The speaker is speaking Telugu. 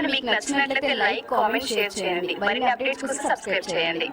వీడియోలు మీకు నచ్చినట్లయితే లైక్ కామెంట్ షేర్ చేయండి. మరిన్ని అప్డేట్స్ కోసం సబ్స్క్రైబ్ చేయండి.